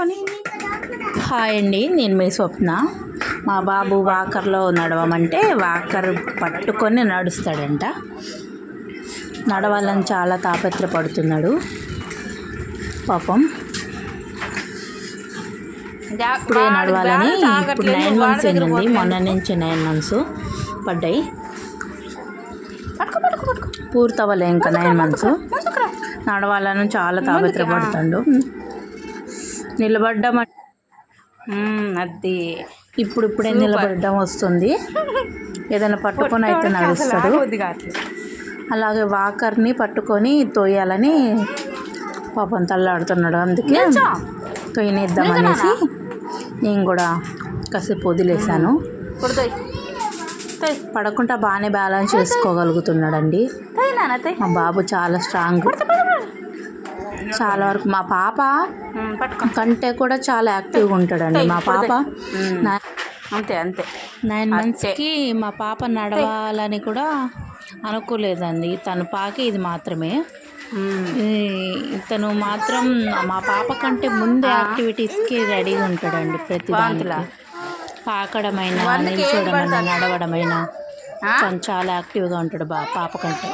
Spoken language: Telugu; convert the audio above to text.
పట్టుకొని హాయ్ అండి నేను మీ స్వప్న. మా బాబు వాకర్లో నడవమంటే వాకర్ పట్టుకొని నడుస్తాడంట. నడవాలని చాలా తాపత్రపడుతున్నాడు. పాపం. ఇప్పుడే నడవాలని ఇప్పుడు నైన్ మంత్స్ దగ్గర అయింది పోతున్నాడు. మొన్న నుంచి నైన్ మంత్స్ పడ్డాయి. పూర్తవ్వలే ఇంకా నైన్ మంత్స్ నడవాలని చాలా తాపత్రపడుతాడు. నిలబడ్డం అది. ఇప్పుడు ఇప్పుడే నిలబడడం వస్తుంది. ఏదైనా పట్టుకొని అయితే నడుస్తాడు. అలాగే వాకర్ని పట్టుకొని తోయాలని పాపం తల్లాడుతున్నాడు. అందుకే. తొయ్యనిద్దామనేసి నేను కూడా కాసేపు వదిలేశాను. పడకుండా బాగానే బ్యాలెన్స్ చేసుకోగలుగుతున్నాడండి. మా బాబు చాలా స్ట్రాంగ్. చాలా వరకు మా పాప కంటే కూడా చాలా యాక్టివ్గా ఉంటాడండి మా పాప. అంతే అంతే. నైన్ మంత్స్కి మా పాప నడవాలని కూడా అనుకోలేదండి. తను పాకి ఇది మాత్రమే. ఇతను మాత్రం మా పాప కంటే ముందు యాక్టివిటీస్కి రెడీగా ఉంటాడండి ప్రతి? దాంట్లో పాకడమైనా నిల్చోడమైనా? నడవడమైనా? తను చాలా యాక్టివ్గా ఉంటాడు బా పాప కంటే.